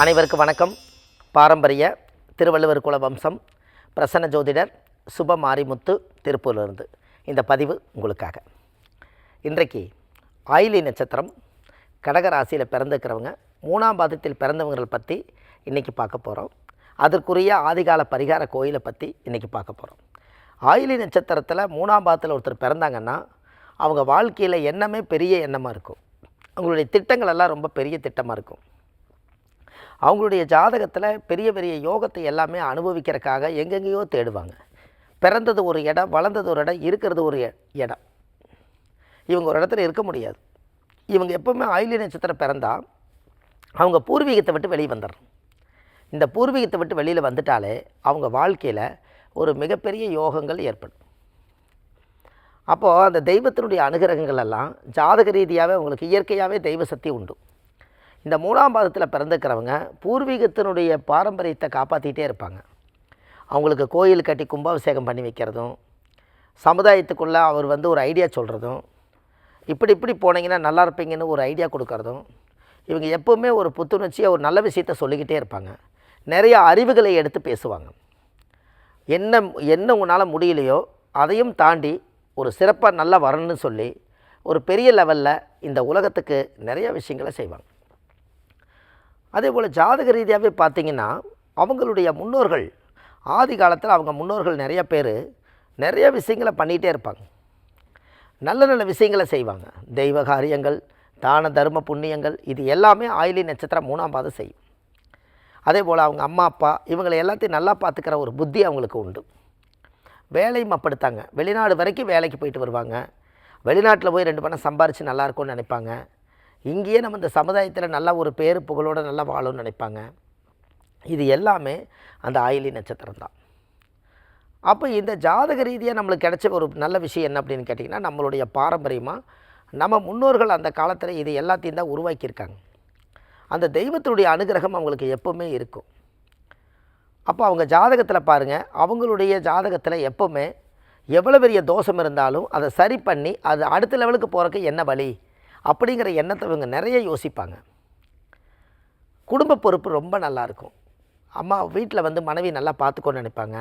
அனைவருக்கும் வணக்கம். பாரம்பரிய திருவள்ளுவர் குல வம்சம் பிரசன்ன ஜோதிடர் சுப மாரிமுத்து திருப்பூரிலிருந்து இந்த பதிவு உங்களுக்காக. இன்றைக்கு ஆயிலி நட்சத்திரம் கடகராசியில் பிறந்திருக்கிறவங்க மூணாம் பாதத்தில் பிறந்தவங்களை பற்றி இன்றைக்கி பார்க்க போகிறோம் அதற்குரிய ஆதிகால பரிகார கோயிலை பற்றி இன்றைக்கி பார்க்க போகிறோம் ஆயிலி நட்சத்திரத்தில் மூணாம் பாதத்தில் ஒருத்தர் பிறந்தாங்கன்னா அவங்க வாழ்க்கையில் எண்ணமே பெரிய எண்ணமாக இருக்கும். அவங்களுடைய திட்டங்கள் எல்லாம் ரொம்ப பெரிய திட்டமாக இருக்கும். அவங்களுடைய ஜாதகத்தில் பெரிய பெரிய யோகத்தை எல்லாமே அனுபவிக்கிறதுக்காக எங்கெங்கேயோ தேடுவாங்க. பிறந்தது ஒரு இடம் வளர்ந்தது ஒரு இடம் இருக்கிறது ஒரு இடம். இவங்க ஒரு இடத்துல இருக்க முடியாது. இவங்க எப்போவுமே ஆயிலி நட்சத்திரம் பிறந்தால் அவங்க பூர்வீகத்தை விட்டு வெளியே வந்துடணும். இந்த பூர்வீகத்தை விட்டு வெளியில் வந்துட்டாலே அவங்க வாழ்க்கையில் ஒரு மிகப்பெரிய யோகங்கள் ஏற்படும். அப்போது அந்த தெய்வத்தினுடைய அனுகிரகங்கள் எல்லாம் ஜாதக ரீதியாகவே அவங்களுக்கு இயற்கையாகவே தெய்வ சக்தி உண்டு. இந்த மூணாம் பாதத்தில் பிறந்துக்கிறவங்க பூர்வீகத்தினுடைய பாரம்பரியத்தை காப்பாற்றிக்கிட்டே இருப்பாங்க. அவங்களுக்கு கோயில் கட்டி கும்பாபிஷேகம் பண்ணி வைக்கிறதும் சமுதாயத்துக்குள்ளே அவர் வந்து ஒரு ஐடியா சொல்கிறதும் இப்படி இப்படி போனீங்கன்னா நல்லா இருப்பீங்கன்னு ஒரு ஐடியா கொடுக்கறதும் இவங்க எப்போவுமே ஒரு புத்துணர்ச்சியாக ஒரு நல்ல விஷயத்த சொல்லிக்கிட்டே இருப்பாங்க. நிறைய அறிவுகளை எடுத்து பேசுவாங்க. என்ன என்ன உங்களால் முடியலையோ அதையும் தாண்டி ஒரு சிறப்பாக நல்லா வரணும்னு சொல்லி ஒரு பெரிய லெவலில் இந்த உலகத்துக்கு நிறைய விஷயங்களை செய்வாங்க. அதே போல் ஜாதக ரீதியாகவே பார்த்திங்கன்னா அவங்களுடைய முன்னோர்கள் ஆதி காலத்தில் அவங்க முன்னோர்கள் நிறைய பேர் நிறைய விஷயங்களை பண்ணிகிட்டே இருப்பாங்க. நல்ல நல்ல விஷயங்களை செய்வாங்க. தெய்வ காரியங்கள் தான தர்ம புண்ணியங்கள் இது எல்லாமே ஆயிலி நட்சத்திரம் மூணாம் பாதம் செய்யும். அதே போல் அவங்க அம்மா அப்பா இவங்களை எல்லாத்தையும் நல்லா பார்த்துக்கிற ஒரு புத்தி அவங்களுக்கு உண்டு. வேலையும் அப்படித்தாங்க. வெளிநாடு வரைக்கும் வேலைக்கு போயிட்டு வருவாங்க. வெளிநாட்டில் போய் ரெண்டு பணம் சம்பாரித்து நல்லாயிருக்கும்னு நினைப்பாங்க. இங்கேயே நம்ம இந்த சமுதாயத்தில் நல்ல ஒரு பேர் புகழோடு நல்லா வாழும்னு நினைப்பாங்க. இது எல்லாமே அந்த ஆயிலி நட்சத்திரம் தான். அப்போ இந்த ஜாதக ரீதியாக நம்மளுக்கு கிடைச்ச ஒரு நல்ல விஷயம் என்ன அப்படின்னு கேட்டிங்கன்னா நம்மளுடைய பாரம்பரியமாக நம்ம முன்னோர்கள் அந்த காலத்தில் இது எல்லாத்தையும் தான் உருவாக்கியிருக்காங்க. அந்த தெய்வத்தினுடைய அனுகிரகம் அவங்களுக்கு எப்போவுமே இருக்கும். அப்போ அவங்க ஜாதகத்தில் பாருங்கள் அவங்களுடைய ஜாதகத்தில் எப்போவுமே எவ்வளோ பெரிய தோஷம் இருந்தாலும் அதை சரி பண்ணி அது அடுத்த லெவலுக்கு போகிறக்கு என்ன வழி? அப்படிங்கிற எண்ணத்தை இவங்க நிறைய யோசிப்பாங்க. குடும்ப பொறுப்பு ரொம்ப நல்லா இருக்கும் அம்மா வீட்டில் வந்து மனைவி நல்லா பார்த்துக்கோன்னு நினைப்பாங்க.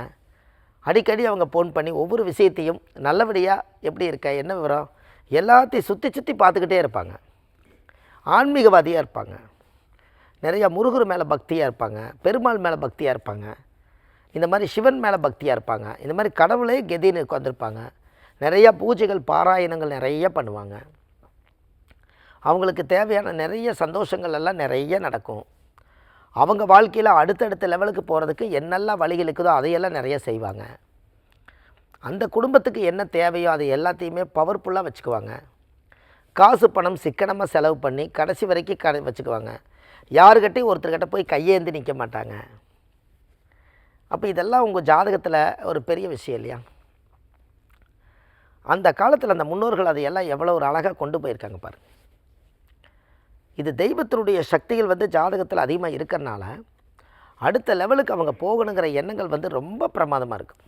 அடிக்கடி அவங்க ஃபோன் பண்ணி ஒவ்வொரு விஷயத்தையும் நல்லபடியாக எப்படி இருக்க என்ன விவரம் எல்லாத்தையும் சுற்றி சுற்றி பார்த்துக்கிட்டே இருப்பாங்க. ஆன்மீகவாதியாக இருப்பாங்க. நிறையா முருகர் மேலே பக்தியாக இருப்பாங்க பெருமாள் மேலே பக்தியாக இருப்பாங்க. இந்த மாதிரி சிவன் மேலே பக்தியாக இருப்பாங்க. இந்த மாதிரி கடவுளே கெதின்னு உட்காந்துருப்பாங்க நிறையா பூஜைகள் பாராயணங்கள் நிறைய பண்ணுவாங்க. அவங்களுக்கு தேவையான நிறைய சந்தோஷங்கள் எல்லாம் நிறைய நடக்கும். அவங்க வாழ்க்கையில் அடுத்தடுத்த லெவலுக்கு போகிறதுக்கு என்னெல்லாம் வழிகள் இருக்குதோ அதையெல்லாம் நிறைய செய்வாங்க. அந்த குடும்பத்துக்கு என்ன தேவையோ அதை எல்லாத்தையுமே பவர்ஃபுல்லாக வச்சுக்குவாங்க. காசு பணம் சிக்கனமாக செலவு பண்ணி கடைசி வரைக்கும் கடை வச்சுக்குவாங்க. யாருக்கிட்டையும் ஒருத்தர்கிட்ட போய் கையேந்தி நிற்க மாட்டாங்க. அப்போ இதெல்லாம் உங்கள் ஜாதகத்தில் ஒரு பெரிய விஷயம் இல்லையா? அந்த காலத்தில் அந்த முன்னோர்கள் அதையெல்லாம் எவ்வளோ ஒரு அழகாக கொண்டு போயிருக்காங்க பாருங்கள் இது தெய்வத்தினுடைய சக்திகள் வந்து ஜாதகத்தில் அதிகமாக இருக்கிறனால அடுத்த லெவலுக்கு அவங்க போகணுங்கிற எண்ணங்கள் வந்து ரொம்ப பிரமாதமாக இருக்கும்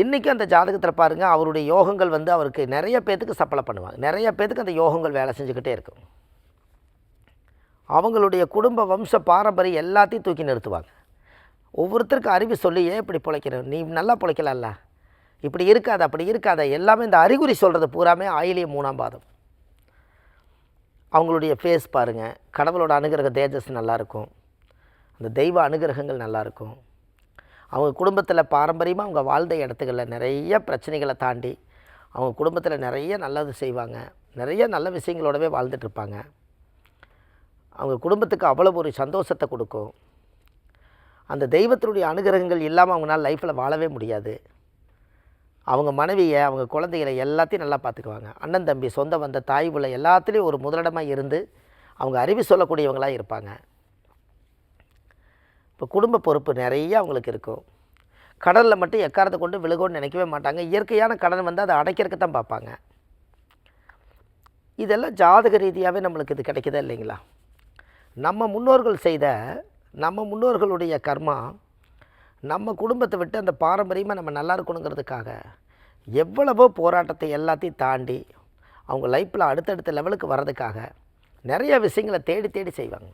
இன்றைக்கும் அந்த ஜாதகத்தில் பாருங்கள் அவருடைய யோகங்கள் வந்து அவருக்கு நிறைய பேத்துக்கு சப்ளை பண்ணுவாங்க. நிறைய பேத்துக்கு அந்த யோகங்கள் வேலை செஞ்சுக்கிட்டே இருக்கும். அவங்களுடைய குடும்ப வம்ச பாரம்பரியம் எல்லாத்தையும் தூக்கி நிறுத்துவாங்க. ஒவ்வொருத்தருக்கும் அறிவு சொல்லி ஏன் இப்படி பிழைக்கிற? நீ நல்லா பிழைக்கலாம்ல. இப்படி இருக்காது அப்படி இருக்காத. எல்லாமே இந்த அறிகுறி சொல்கிறது பூராமே ஆயிலிய மூணாம் பாதம். அவங்களுடைய ஃபேஸ் பாருங்கள் கடவுளோட அனுகிரக தேஜஸ் நல்லாயிருக்கும் அந்த தெய்வ அனுகிரகங்கள் நல்லாயிருக்கும் அவங்க குடும்பத்தில் பாரம்பரியமாக அவங்க வாழ்ந்த இடத்துக்களில் நிறைய பிரச்சனைகளை தாண்டி அவங்க குடும்பத்தில் நிறைய நல்லது செய்வாங்க. நிறைய நல்ல விஷயங்களோடவே வாழ்ந்துட்டுருப்பாங்க அவங்க குடும்பத்துக்கு அவ்வளோ ஒரு சந்தோஷத்தை கொடுக்கும். அந்த தெய்வத்தினுடைய அனுகிரகங்கள் இல்லாமல் அவங்களால லைஃப்பில் வாழவே முடியாது. அவங்க மனைவியை அவங்க குழந்தைகளை எல்லாத்தையும் நல்லா பார்த்துக்குவாங்க. அண்ணன் தம்பி சொந்த வந்த தாய் உள்ள எல்லாத்துலேயும் ஒரு முதலிடமாக இருந்து அவங்க அறிவு சொல்லக்கூடியவங்களாக இருப்பாங்க. இப்போ குடும்ப பொறுப்பு நிறைய அவங்களுக்கு இருக்கும். கடலில் மட்டும் எக்காரத்தை கொண்டு விழுகும்னு நினைக்கவே மாட்டாங்க. இயற்கையான கடன் வந்து அதை அடைக்கிறதுக்கு தான் பார்ப்பாங்க. இதெல்லாம் ஜாதக ரீதியாகவே நம்மளுக்கு இது கிடைக்குதா இல்லைங்களா? நம்ம முன்னோர்கள் செய்த நம்ம முன்னோர்களுடைய கர்மா நம்ம குடும்பத்தை விட்டு அந்த பாரம்பரியமாக நம்ம நல்லா இருக்கணுங்கிறதுக்காக எவ்வளவோ போராட்டத்தை எல்லாத்தையும் தாண்டி அவங்க லைஃப்பில் அடுத்தடுத்த லெவலுக்கு வர்றதுக்காக நிறைய விஷயங்களை தேடி தேடி செய்வாங்க.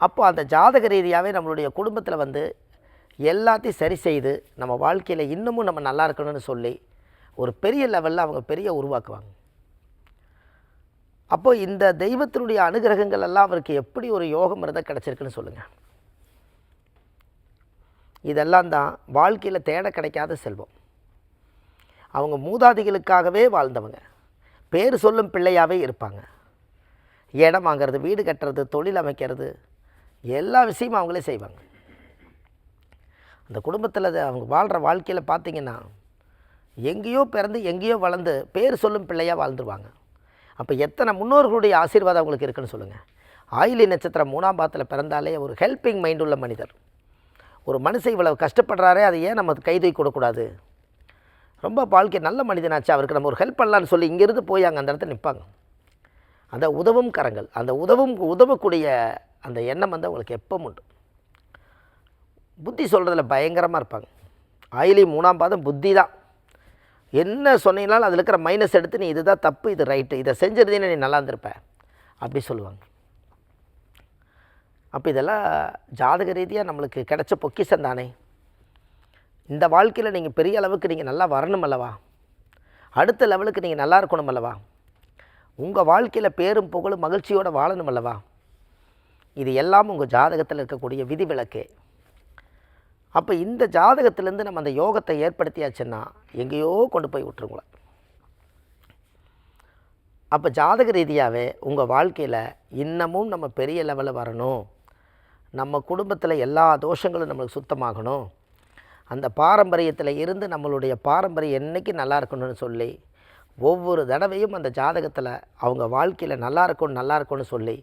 அப்போ அந்த ஜாதக ரீதியாகவே நம்மளுடைய குடும்பத்தில் வந்து எல்லாத்தையும் சரி செய்து நம்ம வாழ்க்கையில் இன்னமும் நம்ம நல்லா இருக்கணும்னு சொல்லி ஒரு பெரிய லெவலில் அவங்க பெரிய உருவாக்குவாங்க. அப்போது இந்த தெய்வத்தினுடைய அனுகிரகங்கள் எல்லாம் அவருக்கு எப்படி ஒரு யோகம் இருந்தால் கிடச்சிருக்குன்னு சொல்லுங்கள் இதெல்லாம் தான் வாழ்க்கையில் தேட கிடைக்காத செல்வம். அவங்க மூதாதிகளுக்காகவே வாழ்ந்தவங்க. பேர் சொல்லும் பிள்ளையாகவே இருப்பாங்க. இடம் வாங்கிறது வீடு கட்டுறது தொழில் அமைக்கிறது எல்லா விஷயமும் அவங்களே செய்வாங்க. அந்த குடும்பத்தில் அது அவங்க வாழ்கிற வாழ்க்கையில் பார்த்தீங்கன்னா எங்கேயோ பிறந்து எங்கேயோ வளர்ந்து பேர் சொல்லும் பிள்ளையாக வாழ்ந்துருவாங்க. அப்போ எத்தனை முன்னோர்களுடைய ஆசீர்வாதம் அவங்களுக்கு இருக்குன்னு சொல்லுங்கள் ஆயிலி நட்சத்திரம் மூணாம் பாத்தில் பிறந்தாலே ஒரு ஹெல்பிங் மைண்ட் உள்ள மனிதர். ஒரு மனுஷன் இவ்வளவு கஷ்டப்படுறாரே அதை ஏன் நம்ம கை தூக்கி கொடுக்கூடாது ரொம்ப வாழ்க்கை நல்ல மனிதனாச்சு அவருக்கு நம்ம ஒரு ஹெல்ப் பண்ணலான்னு சொல்லி இங்கேருந்து போய் அங்கே அந்த இடத்துல நிற்பாங்க அந்த உதவும் கரங்கள் அந்த உதவும் உதவக்கூடிய அந்த எண்ணம் வந்து அவங்களுக்கு எப்பவும் உண்டு. புத்தி சொல்கிறதுல பயங்கரமாக இருப்பாங்க. ஆயிலி மூணாம் பாதம் புத்தி தான். என்ன சொன்னீங்கனாலும் அதில் இருக்கிற மைனஸ் எடுத்து நீ இதுதான் தப்பு இது ரைட்டு இதை செஞ்சிருந்தீங்கன்னா நீ நல்லா இருந்திருப்ப. அப்படி சொல்லுவாங்க. அப்போ இதெல்லாம் ஜாதக ரீதியாக நம்மளுக்கு கிடைச்ச பொக்கிஷம் தானே. இந்த வாழ்க்கையில் நீங்கள் பெரிய அளவுக்கு நீங்கள் நல்லா வரணும் அல்லவா? அடுத்த லெவலுக்கு நீங்கள் நல்லா இருக்கணும் அல்லவா? உங்கள் வாழ்க்கையில் பேரும் புகழும் மகிழ்ச்சியோடு வாழணும் அல்லவா? இது எல்லாம் உங்கள் ஜாதகத்தில் இருக்கக்கூடிய விதிவிலக்கு. அப்போ இந்த ஜாதகத்திலேருந்து நம்ம அந்த யோகத்தை ஏற்படுத்தியாச்சுன்னா எங்கேயோ கொண்டு போய் விட்டுருங்களேன். அப்போ ஜாதக ரீதியாகவே உங்கள் வாழ்க்கையில் இன்னமும் நம்ம பெரிய லெவலில் வரணும். நம்ம குடும்பத்தில் எல்லா தோஷங்களும் நம்மளுக்கு சுத்தமாகணும். அந்த பாரம்பரியத்தில் இருந்து நம்மளுடைய பாரம்பரியம் என்றைக்கு நல்லா இருக்கணும்னு சொல்லி ஒவ்வொரு தடவையும் அந்த ஜாதகத்தில் அவங்க வாழ்க்கையில் நல்லா இருக்கணும் நல்லா இருக்கும்னு சொல்லி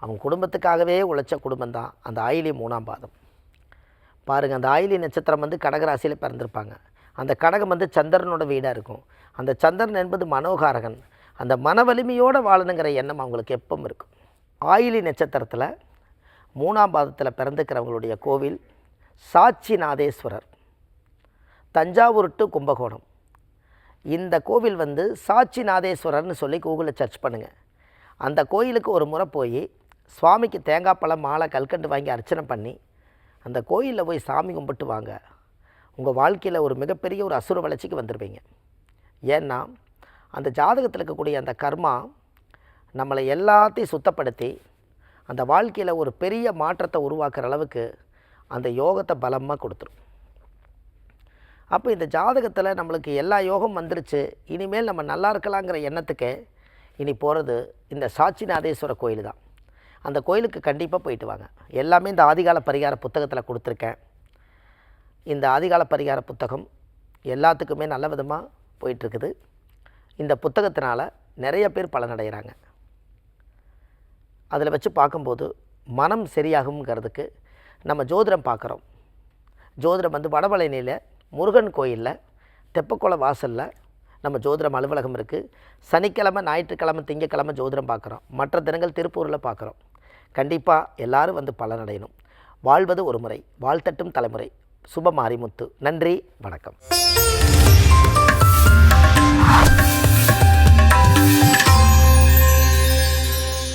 அவங்க குடும்பத்துக்காகவே உழைச்ச குடும்பம் தான் அந்த ஆயிலி மூணாம் பாதம். பாருங்கள் அந்த ஆயிலி நட்சத்திரம் வந்து கடகராசியில் பிறந்திருப்பாங்க. அந்த கடகம் வந்து சந்திரனோட வீடாக இருக்கும். அந்த சந்திரன் என்பது மனோகாரகன். அந்த மன வலிமையோடு வாழணுங்கிற எண்ணம் அவங்களுக்கு எப்பவும் இருக்கும். ஆயிலி நட்சத்திரத்தில் மூணாம் பாதத்தில் பிறந்துக்கிறவங்களுடைய கோவில் சாட்சிநாதேஸ்வரர். தஞ்சாவூர் டு கும்பகோணம். இந்த கோவில் வந்து சாட்சிநாதேஸ்வரர்னு சொல்லி கூகுளில் சர்ச் பண்ணுங்கள் அந்த கோயிலுக்கு ஒரு முறை போய் சுவாமிக்கு தேங்காய் பழம் மாலை கல்கண்டு வாங்கி அர்ச்சனை பண்ணி அந்த கோயிலில் போய் சாமி கும்பிட்டு வாங்க. உங்கள் வாழ்க்கையில் ஒரு மிகப்பெரிய ஒரு அசுர வளர்ச்சிக்கு வந்துடுவீங்க ஏன்னா அந்த ஜாதகத்தில் இருக்கக்கூடிய அந்த கர்மா நம்மளை எல்லாத்தையும் சுத்தப்படுத்தி அந்த வாழ்க்கையில் ஒரு பெரிய மாற்றத்தை உருவாக்குற அளவுக்கு அந்த யோகத்தை பலமாக கொடுத்துரும். அப்போ இந்த ஜாதகத்தில் நம்மளுக்கு எல்லா யோகம் வந்துருச்சு இனிமேல் நம்ம நல்லா இருக்கலாங்கிற எண்ணத்துக்கு இனி போகிறது இந்த சாட்சிநாதேஸ்வர கோயில் தான். அந்த கோயிலுக்கு கண்டிப்பாக போயிட்டு வாங்க. எல்லாமே இந்த ஆதிகால பரிகார புத்தகத்தில் கொடுத்துருக்கேன். இந்த ஆதிகால பரிகார புத்தகம் எல்லாத்துக்குமே நல்ல விதமாக போயிட்டுருக்குது இந்த புத்தகத்தினால் நிறைய பேர் பலனடைகிறாங்க. அதில் வச்சு பார்க்கும்போது மனம் சரியாகுங்கிறதுக்கு நம்ம ஜோதிடம் பார்க்குறோம். ஜோதிடம் வந்து வடபழனியில் முருகன் கோயிலில் தெப்பக்குளம் வாசலில் நம்ம ஜோதிடம் அலுவலகம் இருக்குது சனிக்கிழமை ஞாயிற்றுக்கிழமை திங்கக்கிழமை ஜோதிடம் பார்க்குறோம். மற்ற தினங்கள் திருப்பூரில் பார்க்குறோம். கண்டிப்பாக எல்லாரும் வந்து பலனடையணும். வாழ்வது ஒரு முறை வாழ்த்தட்டும் தலைமுறை. சுப மாரிமுத்து நன்றி வணக்கம்.